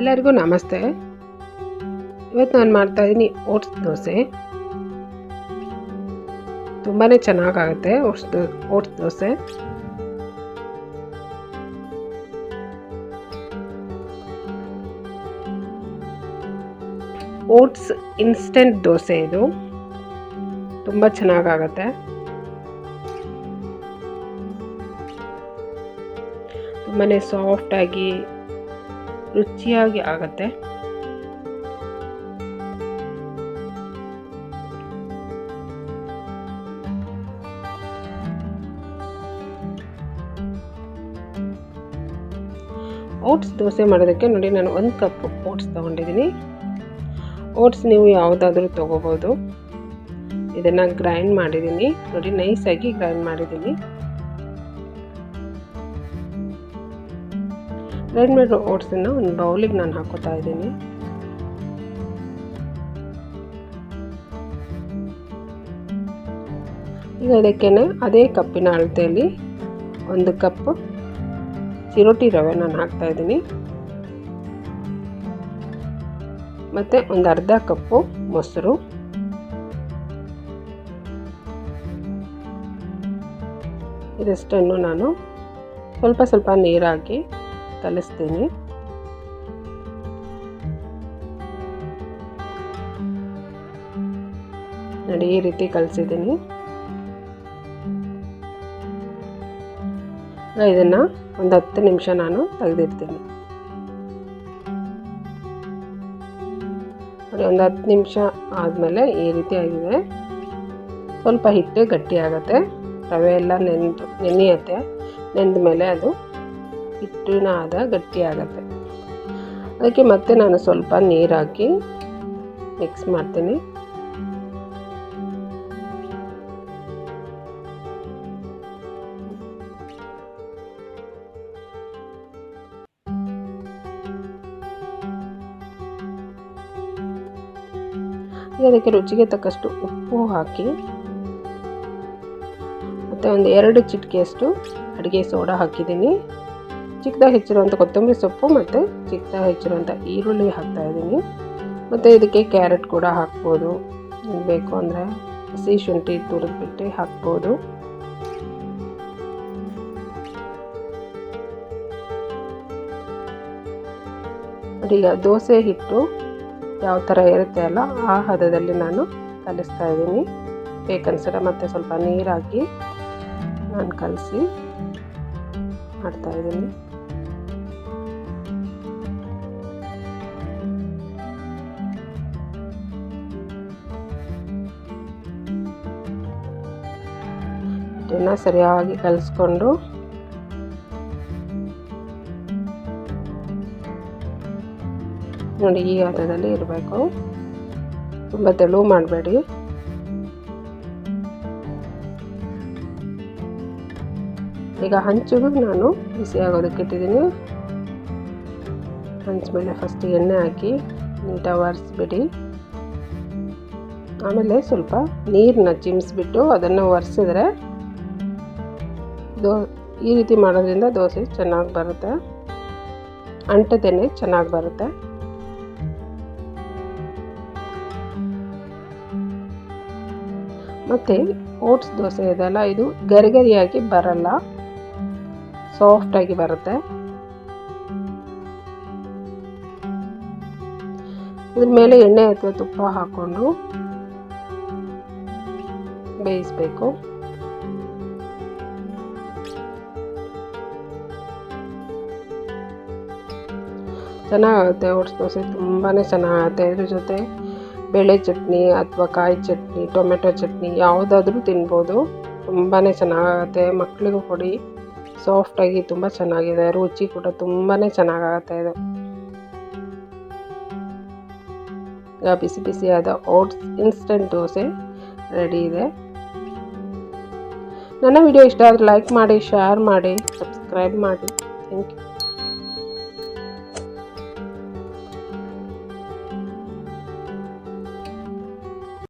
ಎಲ್ಲರಿಗೂ ನಮಸ್ತೆ. ಇವತ್ತು ನಾನು ಮಾಡ್ತಾ ಮಾಡ್ತಾಯಿದ್ದೀನಿ ಓಟ್ಸ್ ದೋಸೆ. ತುಂಬಾ ಚೆನ್ನಾಗಾಗುತ್ತೆ ಓಟ್ಸ್ ದೋ, oats dosa. Oats instant dosa ಇದು. ತುಂಬ ಚೆನ್ನಾಗಾಗತ್ತೆ. ತುಂಬಾ ಸಾಫ್ಟಾಗಿ ರುಚಿಯಾಗಿ ಆಗುತ್ತೆ. ಓಟ್ಸ್ ದೋಸೆ ಮಾಡೋದಕ್ಕೆ ನೋಡಿ ನಾನು ಒಂದು ಕಪ್ ಓಟ್ಸ್ ತೊಗೊಂಡಿದ್ದೀನಿ. ಓಟ್ಸ್ ನೀವು ಯಾವುದಾದ್ರೂ ತೊಗೋಬೋದು. ಇದನ್ನು ಗ್ರೈಂಡ್ ಮಾಡಿದ್ದೀನಿ. ನೋಡಿ ನೈಸಾಗಿ ಗ್ರೈಂಡ್ ಮಾಡಿದ್ದೀನಿ. ಗ್ರೈಂಡ್ ಓಟ್ಸನ್ನ ಒಂದು ಬೌಲಿಗೆ ನಾನು ಹಾಕೋತಾ ಇದ್ದೀನಿ. ಈಗ ಅದಕ್ಕೆ ಅದೇ ಕಪ್ಪಿನ ಅಳತೆಯಲ್ಲಿ ಒಂದು ಕಪ್ ಚಿರೋಟಿ ರವೆ ನಾನು ಹಾಕ್ತಾ ಇದ್ದೀನಿ. ಮತ್ತು ಒಂದು ಅರ್ಧ ಕಪ್ಪು ಮೊಸರು. ಇದಷ್ಟನ್ನು ನಾನು ಸ್ವಲ್ಪ ಸ್ವಲ್ಪ ನೀರಾಕಿ ಕಲಿಸ್ತೀನಿ ನೋಡಿ, ಈ ರೀತಿ ಕಲಿಸಿದ್ದೀನಿ. ಇದನ್ನು ಒಂದು ಹತ್ತು ನಿಮಿಷ ನಾನು ತೆಗೆದಿರ್ತೀನಿ ನೋಡಿ, ಒಂದು ಹತ್ತು ನಿಮಿಷ ಆದಮೇಲೆ ಈ ರೀತಿ ಆಗಿದೆ. ಸ್ವಲ್ಪ ಹಿಟ್ಟು ಗಟ್ಟಿ ರವೆ ಎಲ್ಲ ನೆನೆದು ನೆನೆಯುತ್ತೆ. ನೆಂದ ಮೇಲೆ ಅದು ಹಿಟ್ಟಿನ ಆದ ಗಟ್ಟಿ ಆಗುತ್ತೆ ಅದಕ್ಕೆ ಮತ್ತೆ ನಾನು ಸ್ವಲ್ಪ ನೀರು ಹಾಕಿ ಮಿಕ್ಸ್ ಮಾಡ್ತೀನಿ. ಅದಕ್ಕೆ ರುಚಿಗೆ ತಕ್ಕಷ್ಟು ಉಪ್ಪು ಹಾಕಿ, ಮತ್ತು ಒಂದು ಎರಡು ಚಿಟಿಕೆಯಷ್ಟು ಅಡುಗೆ ಸೋಡಾ ಹಾಕಿದ್ದೀನಿ. ಚಿಕ್ಕದಾಗಿ ಹೆಚ್ಚಿರುವಂಥ ಕೊತ್ತಂಬರಿ ಸೊಪ್ಪು ಮತ್ತು ಚಿಕ್ಕದಾಗಿ ಹೆಚ್ಚಿರುವಂಥ ಈರುಳ್ಳಿ ಹಾಕ್ತಾ ಇದ್ದೀನಿ. ಮತ್ತು ಇದಕ್ಕೆ ಕ್ಯಾರೆಟ್ ಕೂಡ ಹಾಕ್ಬೋದು. ಬೇಕು ಅಂದರೆ ಹಸಿ ಶುಂಠಿ ತುರಿದ್ಬಿಟ್ಟು ಹಾಕ್ಬೋದು. ಈಗ ದೋಸೆ ಹಿಟ್ಟು ಯಾವ ಥರ ಇರುತ್ತೆ ಅಲ್ಲ ಆ ಹದದಲ್ಲಿ ನಾನು ಕಲಿಸ್ತಾ ಇದ್ದೀನಿ. ಬೇಕನ್ಸರ ಮತ್ತು ಸ್ವಲ್ಪ ನೀರಾಕಿ ನಾನು ಕಲಸಿ ಮಾಡ್ತಾ ಹಿಟ್ಟನ್ನು ಸರಿಯಾಗಿ ಕಲಿಸ್ಕೊಂಡು ನೋಡಿ ಈ ಹಂತದಲ್ಲಿ ಇರಬೇಕು. ತುಂಬ ತೆಳು ಮಾಡಬೇಡಿ. ಈಗ ಹಂಚಿಗೂ ನಾನು ಬಿಸಿ ಆಗೋದಕ್ಕೆ ಇಟ್ಟಿದ್ದೀನಿ. ಹಂಚ ಮೇಲೆ ಫಸ್ಟ್ ಎಣ್ಣೆ ಹಾಕಿ ನೀಟಾಗಿ ಒರೆಸ್ಬಿಡಿ. ಆಮೇಲೆ ಸ್ವಲ್ಪ ನೀರನ್ನ ಚಿಮ್ಮಿಸ್ಬಿಟ್ಟು ಅದನ್ನು ಒರೆಸಿದ್ರೆ ದೋ, ಈ ರೀತಿ ಮಾಡೋದ್ರಿಂದ ದೋಸೆ ಚೆನ್ನಾಗಿ ಬರುತ್ತೆ. ಅಂಟದೇನೆ ಚೆನ್ನಾಗಿ ಬರುತ್ತೆ. ಮತ್ತು ಓಟ್ಸ್ ದೋಸೆ ಇದೆಲ್ಲ ಇದು ಗರಿಗರಿಯಾಗಿ ಬರಲ್ಲ. ಸಾಫ್ಟಾಗಿ ಬರುತ್ತೆ. ಇದ್ರ ಮೇಲೆ ಎಣ್ಣೆ ಅಥವಾ ತುಪ್ಪ ಹಾಕ್ಕೊಂಡು ಬೇಯಿಸಬೇಕು. ಚೆನ್ನಾಗುತ್ತೆ ಓಟ್ಸ್ ದೋಸೆ ತುಂಬಾ ಚೆನ್ನಾಗುತ್ತೆ. ಇದ್ರ ಜೊತೆ ಬೇಳೆ ಚಟ್ನಿ ಅಥವಾ ಕಾಯಿ ಚಟ್ನಿ, ಟೊಮೆಟೊ ಚಟ್ನಿ ಯಾವುದಾದ್ರೂ ತಿನ್ಬೋದು. ತುಂಬಾ ಚೆನ್ನಾಗುತ್ತೆ. ಮಕ್ಕಳಿಗೂ ಕೊಡಿ. ಸಾಫ್ಟಾಗಿ ತುಂಬ ಚೆನ್ನಾಗಿದೆ. ರುಚಿ ಕೂಡ ತುಂಬಾ ಚೆನ್ನಾಗಾಗುತ್ತೆ ಇದು. ಈಗ ಬಿಸಿ ಬಿಸಿಯಾದ ಓಟ್ಸ್ ಇನ್ಸ್ಟೆಂಟ್ ದೋಸೆ ರೆಡಿ ಇದೆ. ನನ್ನ ವಿಡಿಯೋ ಇಷ್ಟ ಆದರೆ ಲೈಕ್ ಮಾಡಿ, ಶೇರ್ ಮಾಡಿ, ಸಬ್ಸ್ಕ್ರೈಬ್ ಮಾಡಿ. Thank you.